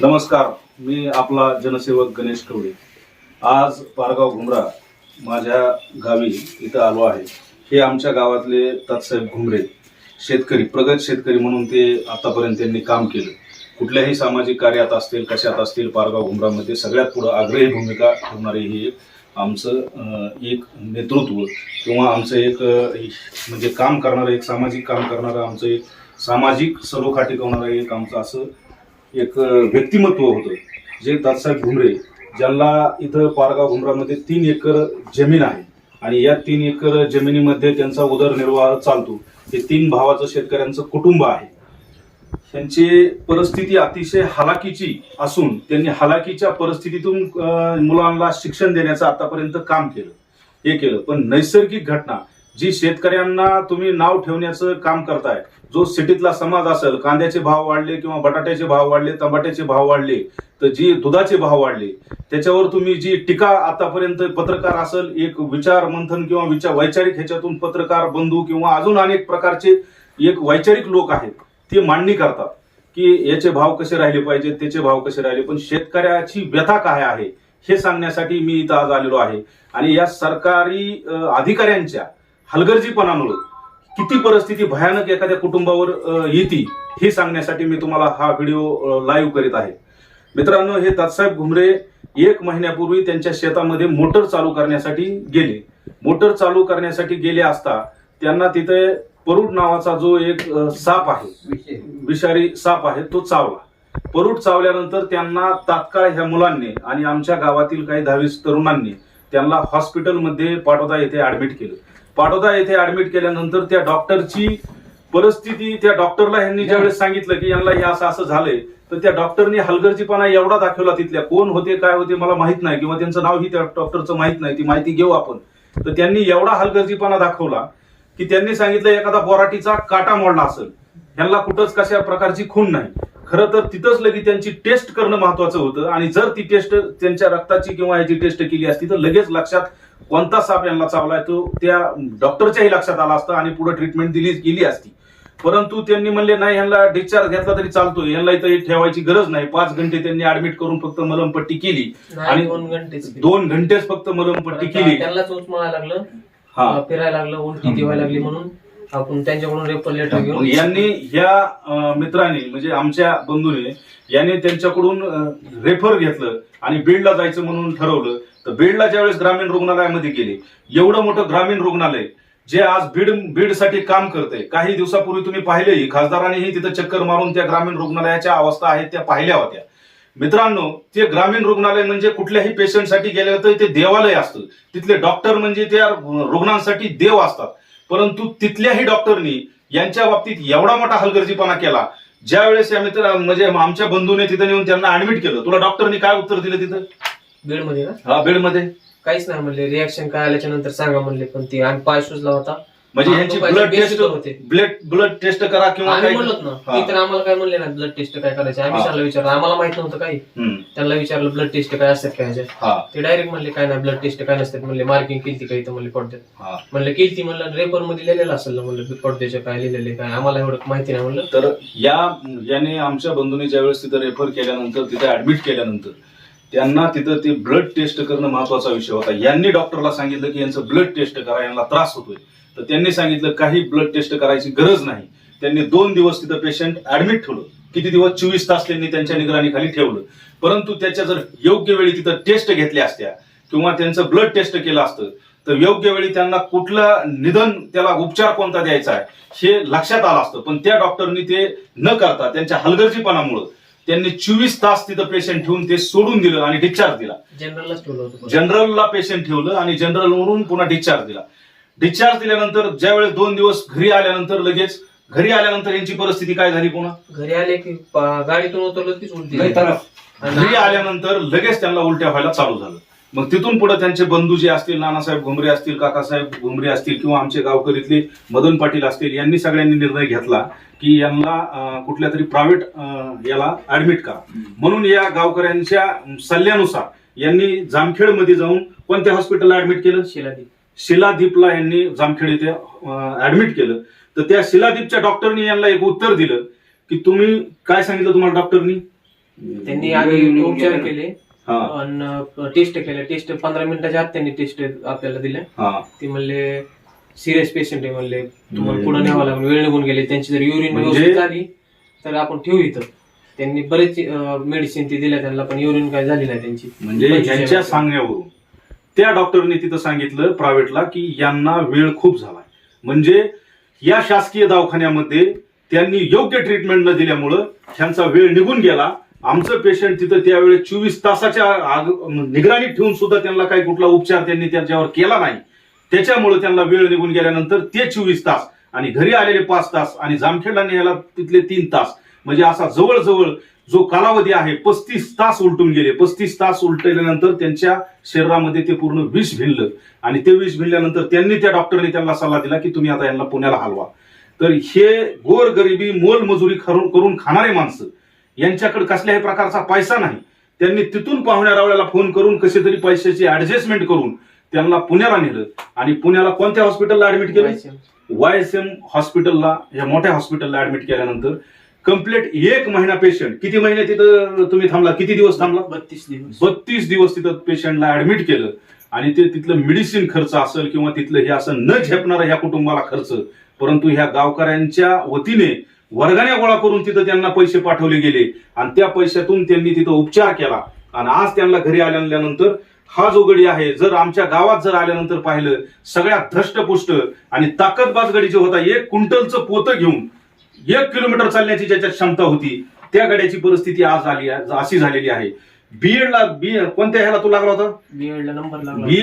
नमस्कार मी आपला जनसेवक गणेश कवडे आज पारगाव घुमरा माझ्या गावी इथं आलो आहे. हे आमच्या गावातले तत्साहेब घुमरे शेतकरी प्रगत शेतकरी म्हणून ते आतापर्यंत त्यांनी काम केलं. कुठल्याही सामाजिक कार्यात असतील कशात असतील पारगाव घुमरामध्ये सगळ्यात पुढं आग्रही भूमिका ठेवणारे हे एक आमचं एक नेतृत्व किंवा आमचं एक म्हणजे काम करणारं एक सामाजिक काम करणारं आमचं एक सामाजिक सलोखा टिकवणारं एक आमचं असं एक व्यक्तिमत्व होतं जे दादासाहेब घुमरे ज्यांना इथं पारगाव घुमरामध्ये तीन एकर जमीन आहे. आणि या तीन एकर जमिनीमध्ये त्यांचा उदरनिर्वाह चालतो. हे तीन भावाचं शेतकऱ्यांचं कुटुंब आहे. त्यांची परिस्थिती अतिशय हलाखीची असून त्यांनी हलाखीच्या परिस्थितीतून मुलांना शिक्षण देण्याचं आतापर्यंत काम केलं. हे केलं. पण नैसर्गिक घटना जी शेतकऱ्यांना तुम्ही नाव ठेवण्याचं काम करताय जो सिटीतला समाज असेल कांद्याचे भाव वाढले किंवा बटाट्याचे भाव वाढले टमाट्याचे भाव वाढले तर जी दुधाचे भाव वाढले त्याच्यावर तुम्ही जी टीका आतापर्यंत पत्रकार असेल एक विचार मंथन किंवा विचार वैचारिक ह्याच्यातून पत्रकार बंधू किंवा अजून अनेक प्रकारचे एक वैचारिक लोक आहेत ते मांडणी करतात की याचे भाव कसे राहिले पाहिजेत त्याचे भाव कसे राहिले पण शेतकऱ्याची व्यथा काय आहे हे सांगण्यासाठी मी इथं आज आलेलो आहे. आणि या सरकारी अधिकाऱ्यांच्या हलगर्जीपणामुळे किती परिस्थिती भयानक एखाद्या कुटुंबावर येते हे सांगण्यासाठी मी तुम्हाला हा व्हिडिओ लाईव्ह करीत आहे. मित्रांनो हे तात्साहेब घुमरे एक महिन्यापूर्वी त्यांच्या शेतामध्ये मोटर चालू करण्यासाठी गेले. मोटर चालू करण्यासाठी गेले असता त्यांना तिथे परूड नावाचा जो एक साप आहे विषारी साप आहे तो चावला. परूट चावल्यानंतर त्यांना तात्काळ ह्या मुलांनी आणि आमच्या गावातील काही दहावीस तरुणांनी त्यांना हॉस्पिटलमध्ये पाठवता येथे ऍडमिट केलं. पाटोदा येथे ऍडमिट केल्यानंतर त्या डॉक्टरची परिस्थिती त्या डॉक्टरला यांनी ज्यावेळेस सांगितलं की यांना हे असं असं झालंय तर त्या डॉक्टरनी हलगर्जीपणा एवढा दाखवला तिथल्या. कोण होते काय होते मला माहीत नाही किंवा त्यांचं नावही त्या डॉक्टरचं माहीत नाही ती माहिती घेऊ आपण. तर त्यांनी एवढा हलगर्जीपणा दाखवला की त्यांनी सांगितलं एखादा बोराटीचा काटा मोडला असेल. ह्यांना कुठंच कशा प्रकारची खून नाही. खरं तर तिथंच लगेच त्यांची टेस्ट करणं महत्वाचं होतं. आणि जर ती टेस्ट त्यांच्या रक्ताची किंवा याची टेस्ट केली असती तर लगेच लक्षात कोणता साप यांना चावलाय तो त्या डॉक्टरच्याही लक्षात आला असता आणि पुढे ट्रीटमेंट दिली गेली असती. परंतु त्यांनी म्हणले नाही यांना डिस्चार्ज घेतला तरी चालतो यांना इथं ठेवायची गरज नाही. पाच घंटे त्यांनी ऍडमिट करून फक्त मलमपट्टी केली. आणि दोन घंटेच दोन घंटेच फक्त मलमपट्टी केली. त्यांना लागलं. हा. फिरायला लागलं उलटी लागली म्हणून. आपण त्यांच्याकडून रेफर लेटर मग घेऊन यांनी या अं, मित्रांनी म्हणजे आमच्या बंधूने याने त्यांच्याकडून रेफर घेतलं आणि बीडला जायचं म्हणून ठरवलं. तर बीडला ज्यावेळेस ग्रामीण रुग्णालयामध्ये गेले एवढं मोठं ग्रामीण रुग्णालय जे आज बीड बीडसाठी काम करते काही दिवसापूर्वी तुम्ही पाहिलेही खासदारांनीही तिथं चक्कर मारून त्या ग्रामीण रुग्णालयाच्या अवस्था आहेत त्या पाहिल्या होत्या. मित्रांनो ते ग्रामीण रुग्णालय म्हणजे कुठल्याही पेशंटसाठी गेलं तर ते देवालय असतं. तिथले डॉक्टर म्हणजे त्या रुग्णांसाठी देव असतात. परंतु तिथल्याही डॉक्टरनी यांच्या बाबतीत एवढा मोठा हलगर्जीपणा केला. ज्या वेळेस या मित्र म्हणजे आमच्या बंधूने तिथं नेऊन त्यांना ऍडमिट केलं. तुला डॉक्टरनी काय उत्तर दिलं तिथं? बेडमध्ये ना हा बेडमध्ये. काहीच नाही म्हणले. रिॲक्शन काय आल्याच्यानंतर सांगा म्हणले. पण ती आणि पाय सुजला होता. म्हणजे यांची तो ब्लड टेस्ट होते. ब्लड ब्लड टेस्ट करा किंवा आम्ही काय म्हणलोत ना. हा. ती तर आम्हाला काय म्हणले ना ब्लड टेस्ट काय करायचं? आम्ही हा. त्यांना विचारलं. आम्हाला माहीत नव्हतं काही. हम्म. त्यांना विचारलं ब्लड टेस्ट काय असतात काय ह्याच्यात? हा. ते डायरेक्ट म्हणले काय नाही ब्लड टेस्ट काय नसतात. म्हणले मार्किंग केली काही तर म्हणले पडद्यात हा. म्हणलं केली म्हणलं रेपरमध्ये लिहिलेलं असेल ना म्हणलं पडद्याच्या काय लिहिलेले काय आम्हाला एवढं माहिती नाही म्हणलं. तर या याने आमच्या बंधूने ज्यावेळेस तिथं रेफर केल्यानंतर तिथं ऍडमिट केल्यानंतर त्यांना तिथं ते ब्लड टेस्ट करणं महत्त्वाचा विषय होता. यांनी डॉक्टरला सांगितलं की यांचं ब्लड टेस्ट करा यांना त्रास होतोय. तर त्यांनी सांगितलं काही ब्लड टेस्ट करायची गरज नाही. त्यांनी दोन दिवस तिथं पेशंट ऍडमिट ठेवलं. किती दिवस? चोवीस तास त्यांनी त्यांच्या निगराणीखाली ठेवलं. परंतु त्याच्या जर योग्य वेळी तिथं टेस्ट घेतल्या असत्या किंवा त्यांचं ब्लड टेस्ट केलं असतं तर योग्य वेळी त्यांना कुठलं निधन त्याला उपचार कोणता द्यायचा आहे हे लक्षात आलं असतं. पण त्या डॉक्टरनी ते न करता त्यांच्या हलगर्जीपणामुळं त्यांनी चोवीस तास तिथं पेशंट ठेवून ते सोडून दिलं आणि डिस्चार्ज दिला. जनरलला पेशंट ठेवलं आणि जनरल वरून पुन्हा डिस्चार्ज दिला. डिस्चार्ज दिल्यानंतर ज्यावेळेस दोन दिवस घरी आल्यानंतर लगेच घरी आल्यानंतर यांची परिस्थिती काय झाली पुन्हा? घरी आले की पा- गाडीतून उतरलो तीच उलटी. नाही घरी आल्यानंतर लगेच त्यांना उलट्या व्हायला चालू झालं. मग तिथून पुढे त्यांचे बंधू जे असतील नानासाहेब घुमरे असतील काकासाहेब घुमरे असतील किंवा आमचे गावकरीतले मदन पाटील असतील यांनी सगळ्यांनी निर्णय घेतला की यांना अं, कुठल्या तरी प्रायव्हेट याला ऍडमिट करा. म्हणून या गावकऱ्यांच्या सल्ल्यानुसार यांनी जामखेडमध्ये जाऊन कोणत्या हॉस्पिटलला ऍडमिट केलं? शिलादी शिलादीपला यांनी जामखेड येथे ऍडमिट केलं. तर त्या शिलादीपच्या डॉक्टरनी यांना एक उत्तर दिलं की तुम्ही काय सांगितलं तुम्हाला डॉक्टरनी त्यांनी आधी उपचार केले. हा. आणि टेस्ट केल्या टेस्ट पंधरा मिनिटाच्या आत त्यांनी टेस्ट आपल्याला दिल्या हा. ते म्हणले सिरियस पेशंट आहे म्हणले तुम्हाला पुढे न्यावं लागेल. वेळ निघून गेले. त्यांची जर युरिन म्हणजे- व्यवस्थित झाली तर आपण ठेवू इथं. त्यांनी बरेच मेडिसिन ती दिल्या त्यांना पण युरिन काय झाली नाही त्यांची. म्हणजे. सांगण्यावरून. त्या डॉक्टरने तिथं सांगितलं प्रायव्हेटला की यांना वेळ खूप झालाय. म्हणजे या शासकीय दवाखान्यामध्ये त्यांनी योग्य ट्रीटमेंट न दिल्यामुळं त्यांचा वेळ निघून गेला. आमचं पेशंट तिथं त्यावेळेस चोवीस तासाच्या निगराणीत ठेवून सुद्धा त्यांना काही कुठला उपचार त्यांनी त्यांच्यावर केला नाही. त्याच्यामुळे त्यांना वेळ निघून गेल्यानंतर ते चोवीस तास आणि घरी आलेले पाच तास आणि जामखेडला न्यायला तिथले तीन तास. म्हणजे असा जवळजवळ जो कालावधी आहे पस्तीस तास उलटून गेले. पस्तीस तास उलटल्यानंतर त्यांच्या शरीरामध्ये ते पूर्ण विष भिनलं. आणि ते विष भिनल्यानंतर त्यांनी त्या डॉक्टरने त्यांना सल्ला दिला की तुम्ही आता यांना पुण्याला हलवा. तर हे गोर गरिबी मोलमजुरी करून करून खाणारे माणसं यांच्याकडे कसल्याही प्रकारचा पैसा नाही. त्यांनी तिथून पाहुण्या रावळ्याला फोन करून कसे तरी पैशाची ऍडजस्टमेंट करून त्यांना पुण्याला नेलं. आणि पुण्याला कोणत्या हॉस्पिटलला ऍडमिट केलं? वाय एस एम हॉस्पिटलला या मोठ्या हॉस्पिटलला ऍडमिट केल्यानंतर कंप्लीट एक महिना पेशंट किती महिने तिथं तुम्ही थांबला? किती दिवस थांबला? बत्तीस दिवस. बत्तीस दिवस तिथं पेशंटला ऍडमिट केलं. आणि ते तिथलं मेडिसिन खर्च असेल किंवा तिथलं हे असं न झेपणारा ह्या कुटुंबाला खर्च. परंतु ह्या गावकऱ्यांच्या वतीने वर्गाने गोळा करून तिथं त्यांना पैसे पाठवले गेले. आणि त्या पैशातून त्यांनी तिथं उपचार केला. आणि आज त्यांना घरी आल्यानंतर हा जो गडी आहे जर आमच्या गावात जर आल्यानंतर पाहिलं सगळ्यात धष्टपुष्ट आणि ताकदबाज गडी जे होता एक क्विंटलचं पोतं घेऊन एक किलोमीटर चालण्याची ज्याच्यात क्षमता होती त्या गड्याची परिस्थिती आज आली आहे अशी झालेली आहे. बीएडला बी कोणत्या ह्याला तू लागला होता? बीएड ला नंबर लागला बी